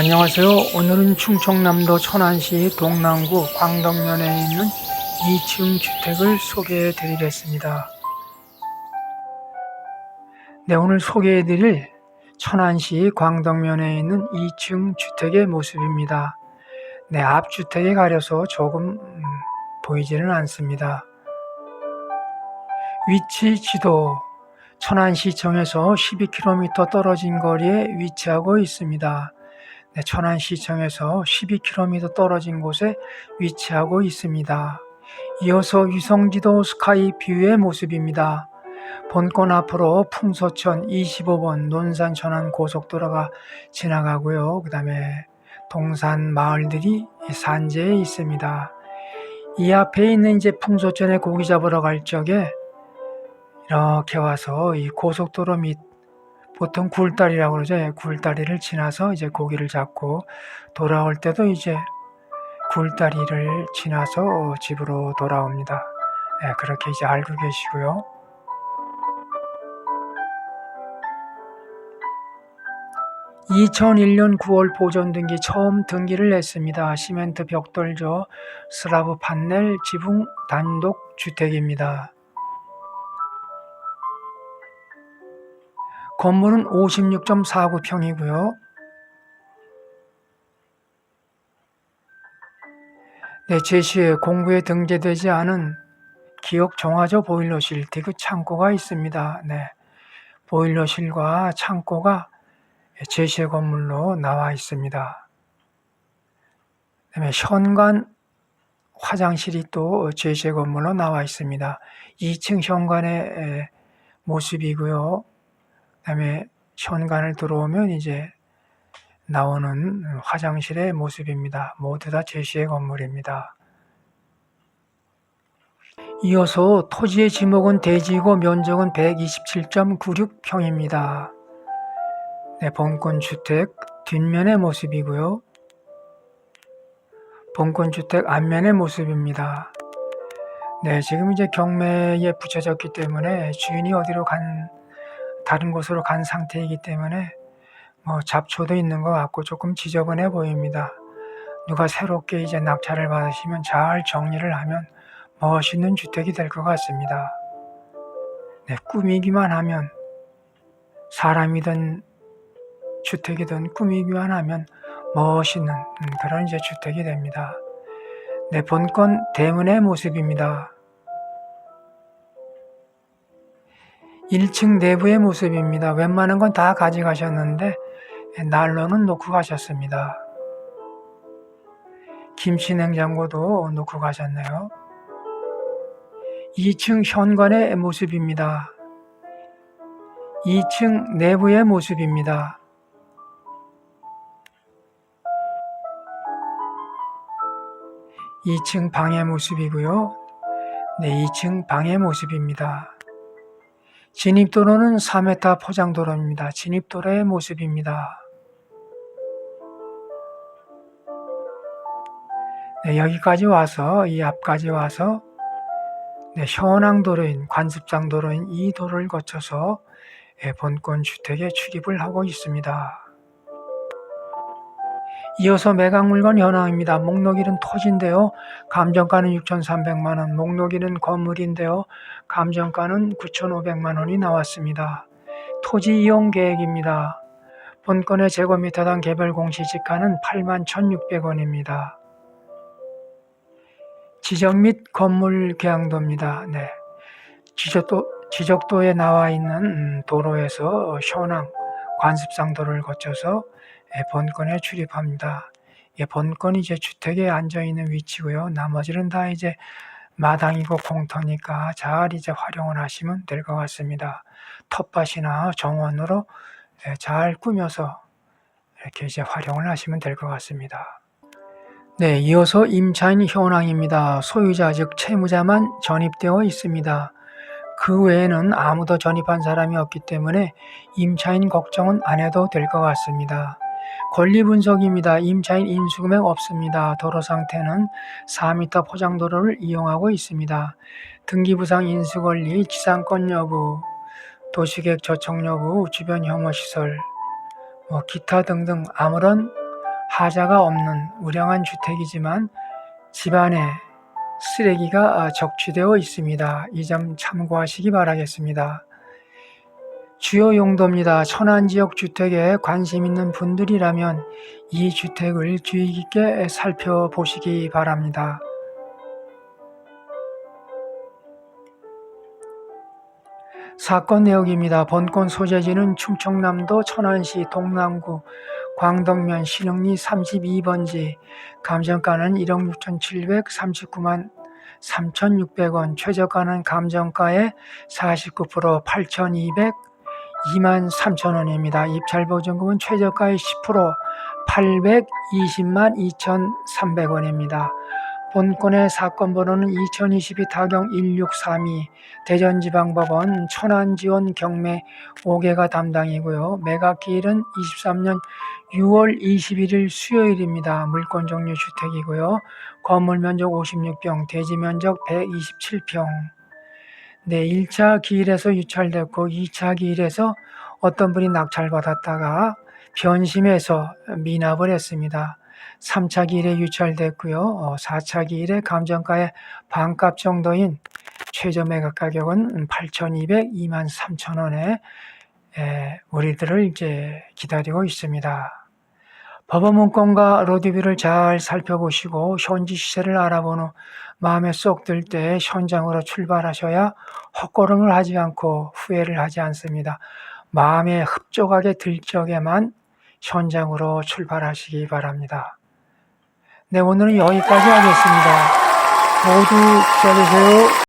안녕하세요. 오늘은 충청남도 천안시 동남구 광덕면에 있는 2층 주택을 소개해 드리겠습니다. 네, 오늘 소개해 드릴 천안시 광덕면에 있는 2층 주택의 모습입니다. 네, 앞 주택에 가려서 조금 음, 보이지는 않습니다. 위치 지도 천안시청에서 12km 떨어진 거리에 위치하고 있습니다. 네, 천안시청에서 12km 떨어진 곳에 위치하고 있습니다. 이어서 위성지도 스카이뷰의 모습입니다. 본권 앞으로 풍소천 25번 논산 천안 고속도로가 지나가고요. 그 다음에 동산 마을들이 산재에 있습니다. 이 앞에 있는 이제 풍소천에 고기 잡으러 갈 적에 이렇게 와서 이 고속도로 밑 보통 굴다리라고 그러죠. 예, 굴다리를 지나서 이제 고기를 잡고 돌아올 때도 이제 굴다리를 지나서 집으로 돌아옵니다. 예, 그렇게 이제 알고 계시고요. (2001년 9월) 보존 등기 처음 등기를 냈습니다. 시멘트 벽돌조 슬라브 판넬 지붕 단독 주택입니다. 건물은 56.49평이고요. 네, 제시에 공부에 등재되지 않은 기억 정화조 보일러실 디귿 창고가 있습니다. 네, 보일러실과 창고가 제시의 건물로 나와 있습니다. 그다음에 현관 화장실이 또 제시의 건물로 나와 있습니다. 2층 현관의 모습이고요. 그다음에 현관을 들어오면 이제 나오는 화장실의 모습입니다. 모두 다 제시의 건물입니다. 이어서 토지의 지목은 대지이고 면적은 127.96평입니다. 네, 본권 주택 뒷면의 모습이고요. 본권 주택 앞면의 모습입니다. 네, 지금 이제 경매에 붙여졌기 때문에 주인이 어디로 간 다른 곳으로 간 상태이기 때문에 뭐 잡초도 있는 것 같고 조금 지저분해 보입니다. 누가 새롭게 이제 낙찰을 받으시면 잘 정리를 하면 멋있는 주택이 될 것 같습니다. 네, 꾸미기만 하면 사람이든 주택이든 꾸미기만 하면 멋있는 그런 이제 주택이 됩니다. 네, 본건 대문의 모습입니다. 1층 내부의 모습입니다. 웬만한 건 다 가져가셨는데 난로는 놓고 가셨습니다. 김치 냉장고도 놓고 가셨네요. 2층 현관의 모습입니다. 2층 내부의 모습입니다. (2층) 방의 모습이고요. 네, (2층) 방의 모습입니다. 진입도로는 4m 포장도로입니다. 진입도로의 모습입니다. 네, 여기까지 와서 이 앞까지 와서 네, 현황도로인 관습장도로인 이 도로를 거쳐서 예, 본권 주택에 출입을 하고 있습니다. 이어서 매각물건 현황입니다. 목록일은 토지인데요. 감정가는 6,300만원, 목록일은 건물인데요. 감정가는 9,500만원이 나왔습니다. 토지 이용 계획입니다. 본건의 제곱미터당 개별 공시지가는 8만 1,600원입니다. 지적 및 건물 계양도입니다. 네. 지적도, 지적도에 나와 있는 음, 도로에서 현황, 관습상도를 거쳐서 예, 본권에 출입합니다. 예, 본권이 이제 주택에 앉아 있는 위치고요. 나머지는 다 이제 마당이고 공터니까 잘 이제 활용을 하시면 될 것 같습니다. 텃밭이나 정원으로 예, 잘 꾸며서 이렇게 이제 활용을 하시면 될 것 같습니다. 네, 이어서 임차인 현황입니다. 소유자 즉 채무자만 전입되어 있습니다. 그 외에는 아무도 전입한 사람이 없기 때문에 임차인 걱정은 안 해도 될 것 같습니다. 권리 분석입니다. 임차인 인수금액 없습니다. 도로 상태는 4m 포장도로를 이용하고 있습니다. 등기부상 인수권리, 지상권 여부, 도시계획 조정 여부, 주변 혐오시설, 뭐 기타 등등 아무런 하자가 없는 우량한 주택이지만 집안에 쓰레기가 아, 적취되어 있습니다. 이 점 참고하시기 바라겠습니다. 주요 용도입니다. 천안지역 주택에 관심 있는 분들이라면 이 주택을 주의 깊게 살펴보시기 바랍니다. 사건 내역입니다. 번건 소재지는 충청남도 천안시 동남구 광덕면 신흥리 32번지 감정가는 1억 6,739만 3,600원 최저가는 감정가의 49% 8,200 2만 3천원입니다. 입찰 보증금은 최저가의 10% 820만 2,300원입니다. 본건의 사건 번호는 2022 타경 1632 대전지방법원 천안지원 경매 5개가 담당이고요. 매각기일은 23년 6월 21일 수요일입니다. 물건 종류 주택이고요. 건물 면적 56평, 대지 면적 127평. 네, 1차 기일에서 유찰됐고 2차 기일에서 어떤 분이 낙찰받았다가 변심해서 미납을 했습니다. 3차 기일에 유찰됐고요. 4차 기일에 감정가의 반값 정도인 최저 매각 가격은 8,200, 2만 3천 원에 우리들을 이제 기다리고 있습니다. 법원 문건과 로드뷰를 잘 살펴보시고 현지 시세를 알아본 후 마음에 쏙 들 때 현장으로 출발하셔야 헛걸음을 하지 않고 후회를 하지 않습니다. 마음에 흡족하게 들 적에만 현장으로 출발하시기 바랍니다. 네, 오늘은 여기까지 하겠습니다. 모두 잘 되세요.